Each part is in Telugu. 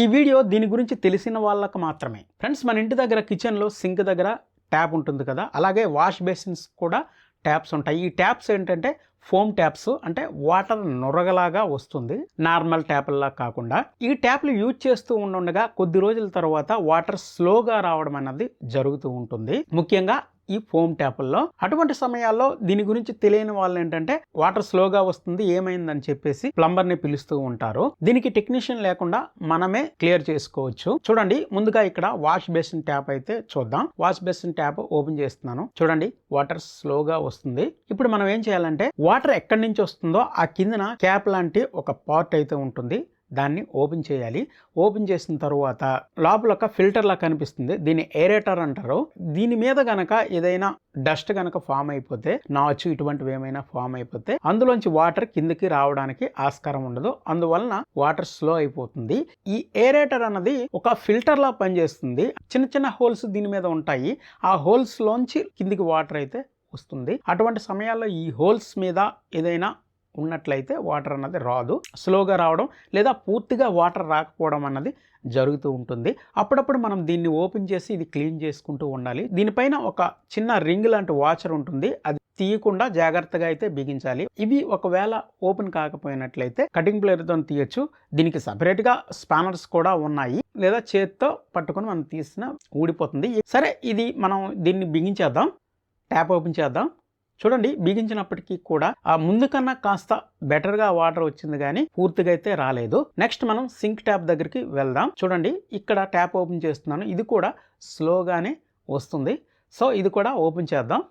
ఈ వీడియో దీని గురించి తెలిసిన వాళ్ళకు మాత్రమే. ఫ్రెండ్స్ మన ఇంటి దగ్గర కిచెన్లో సింక్ దగ్గర ట్యాప్ ఉంటుంది కదా అలాగే వాష్ బేసిన్స్ కూడా ట్యాప్స్ ఉంటాయి. ఈ ట్యాప్స్ ఏంటంటే ఫోమ్ ట్యాప్స్ అంటే వాటర్ నొరగలాగా వస్తుంది నార్మల్ ట్యాప్లా కాకుండా. ఈ ట్యాప్లు యూజ్ చేస్తూ ఉండగా కొద్ది రోజుల తర్వాత వాటర్ స్లోగా రావడం అన్నది జరుగుతూ ఉంటుంది. ముఖ్యంగా ఈ ఫోమ్ ట్యాపుల్లో. అటువంటి సమయాల్లో దీని గురించి తెలియని వాళ్ళు ఏంటంటే వాటర్ స్లోగా వస్తుంది ఏమైందని చెప్పేసి ప్లంబర్ని పిలుస్తూ ఉంటారు. దీనికి టెక్నీషియన్ లేకుండా మనమే క్లియర్ చేసుకోవచ్చు. చూడండి ముందుగా ఇక్కడ వాష్ బేసిన్ ట్యాప్ అయితే చూద్దాం. వాష్ బేసిన్ ట్యాప్ ఓపెన్ చేస్తున్నాను. చూడండి వాటర్ స్లోగా వస్తుంది. ఇప్పుడు మనం ఏం చేయాలంటే వాటర్ ఎక్కడి నుంచి వస్తుందో ఆ కిందన క్యాప్ లాంటి ఒక పార్ట్ అయితే ఉంటుంది. దాన్ని ఓపెన్ చేయాలి. ఓపెన్ చేసిన తర్వాత లోపల ఒక ఫిల్టర్లా కనిపిస్తుంది. దీన్ని ఏరేటర్ అంటారు. దీని మీద గనక ఏదైనా డస్ట్ కనుక ఫామ్ అయిపోతే నాచు ఇటువంటివి ఏమైనా ఫామ్ అయిపోతే అందులోంచి వాటర్ కిందకి రావడానికి ఆస్కారం ఉండదు. అందువలన వాటర్ స్లో అయిపోతుంది. ఈ ఏరేటర్ అన్నది ఒక ఫిల్టర్లా పనిచేస్తుంది. చిన్న చిన్న హోల్స్ దీని మీద ఉంటాయి. ఆ హోల్స్లోంచి కిందికి వాటర్ అయితే వస్తుంది. అటువంటి సమయాల్లో ఈ హోల్స్ మీద ఏదైనా ఉన్నట్లయితే వాటర్ అన్నది రాదు. స్లోగా రావడం లేదా పూర్తిగా వాటర్ రాకపోవడం అన్నది జరుగుతూ ఉంటుంది. అప్పుడప్పుడు మనం దీన్ని ఓపెన్ చేసి ఇది క్లీన్ చేసుకుంటూ ఉండాలి. దీనిపైన ఒక చిన్న రింగ్ లాంటి వాచర్ ఉంటుంది. అది తీయకుండా జాగ్రత్తగా అయితే బిగించాలి. ఇవి ఒకవేళ ఓపెన్ కాకపోయినట్లయితే కటింగ్ ప్లేయర్తో తీయచ్చు. దీనికి సపరేట్గా స్పానర్స్ కూడా ఉన్నాయి. లేదా చేత్తో పట్టుకొని మనం తీసిన ఊడిపోతుంది. సరే ఇది మనం దీన్ని బిగించేద్దాం. ట్యాప్ ఓపెన్ చేద్దాం. చూడండి బిగించినప్పటికీ కూడా ఆ ముందు కన్నా కాస్త బెటర్గా వాటర్ వచ్చింది కానీ పూర్తిగా అయితే రాలేదు. నెక్స్ట్ మనం సింక్ ట్యాప్ దగ్గరికి వెళ్దాం. చూడండి ఇక్కడ ట్యాప్ ఓపెన్ చేస్తున్నాను. ఇది కూడా స్లోగానే వస్తుంది. సో ఇది కూడా ఓపెన్ చేద్దాం.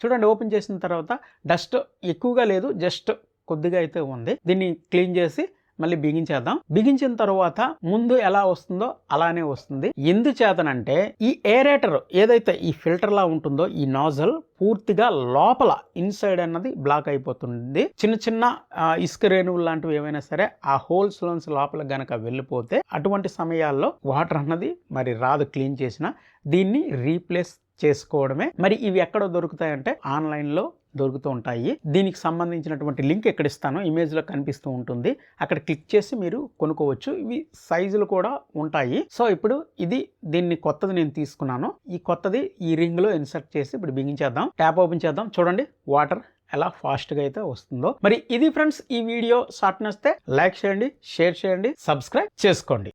చూడండి ఓపెన్ చేసిన తర్వాత డస్ట్ ఎక్కువగా లేదు జస్ట్ కొద్దిగా అయితే ఉంది. దీన్ని క్లీన్ చేసి మళ్ళీ బిగించేద్దాం బిగించిన తర్వాత ముందు ఎలా వస్తుందో అలానే వస్తుంది. ఎందుచేతనంటే ఈ ఏరేటర్ ఏదైతే ఈ ఫిల్టర్లా ఉంటుందో ఈ నాజల్ పూర్తిగా లోపల ఇన్సైడ్ అన్నది బ్లాక్ అయిపోతుంది. చిన్న చిన్న ఇసుక రేణువులు లాంటివి ఏమైనా సరే ఆ హోల్స్ లోన్స్ లోపల గనక వెళ్ళిపోతే అటువంటి సమయాల్లో వాటర్ అన్నది మరి రాదు క్లీన్ చేసిన. దీన్ని రీప్లేస్ చేసుకోవడమే. మరి ఇవి ఎక్కడ దొరుకుతాయంటే ఆన్లైన్లో దొరుకుతూ ఉంటాయి. దీనికి సంబంధించినటువంటి లింక్ ఎక్కడ ఇస్తానో ఇమేజ్లో కనిపిస్తూ ఉంటుంది. అక్కడ క్లిక్ చేసి మీరు కొనుక్కోవచ్చు. ఇవి సైజులు కూడా ఉంటాయి. సో ఇప్పుడు ఇది దీన్ని కొత్తది నేను తీసుకున్నాను. ఈ కొత్తది ఈ రింగ్లో ఇన్సర్ట్ చేసి ఇప్పుడు బిగించేద్దాం ట్యాప్ ఓపెన్ చేద్దాం. చూడండి వాటర్ ఎలా ఫాస్ట్గా అయితే వస్తుందో. మరి ఇది ఫ్రెండ్స్ ఈ వీడియో షార్ట్ నచ్చితే లైక్ చేయండి షేర్ చేయండి సబ్స్క్రైబ్ చేసుకోండి.